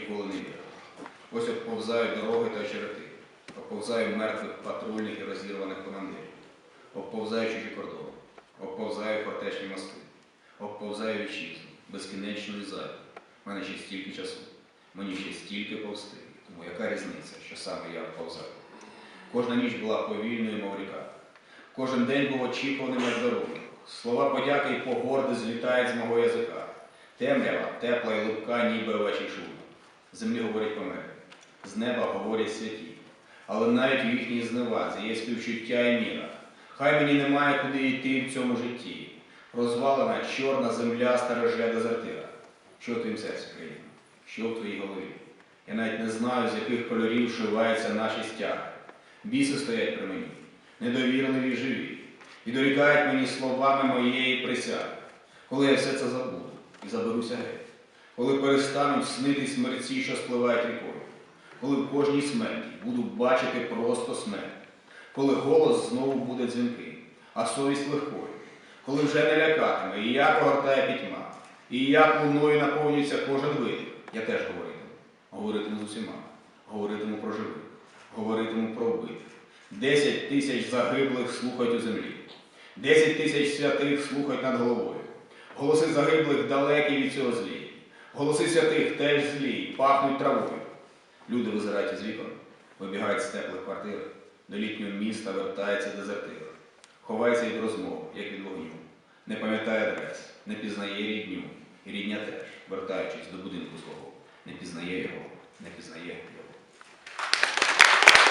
ніколи не вірив. Ось обповзають дороги та черети, обповзаю мертвих патрульних і розірваних командирів, обповзаю чужі кордони, обповзаю фортечні мости, обповзаю вітчизну, безкінечну і. У мене ще стільки часу, мені ще стільки повсти. Тому яка різниця, що саме я обповзаю? Кожна ніч була повільною, мов ріка. Кожен день був очікуваним як дарунок. Слова подяки й погорди злітають з мого язика. Темрява, тепла і липка, ніби овечий шум. Землі говорять помери, з неба говорять святі. Але навіть в їхній зневазі є співчуття і міра. Хай мені немає куди йти в цьому житті. Розвалена чорна земля стереже дезертира. Що в твоїм серці, країна? Що в твоїй голові? Я навіть не знаю, з яких кольорів шиваються наші стяги. Біси стоять при мені, недовірливі живі, і дорікають мені словами моєї присяги. Коли я все це забуду і заберуся геть, коли перестануть снитись мерці, що спливають рікою, коли в кожній смерті буду бачити просто смерть, коли голос знову буде дзвінкий, а совість легкою, коли вже не лякатиме, і як огортає пітьма, і як луною наповнюється кожен вид, я теж говоритиму. Говоритиму з усіма, говоритиму про живих, говоритиму про вбитих. Десять тисяч загиблих слухають у землі, десять тисяч святих слухають над головою. Голоси загиблих далекі від цього злі. Голоси святих теж злі, пахнуть травою. Люди визирають із вікон, вибігають з теплих квартир, до літнього міста вертається дезертир. Ховається від розмов, як від вогню. Не пам'ятає адрес, не пізнає рідню. І рідня теж, вертаючись до будинку свого, не пізнає його, не пізнає його.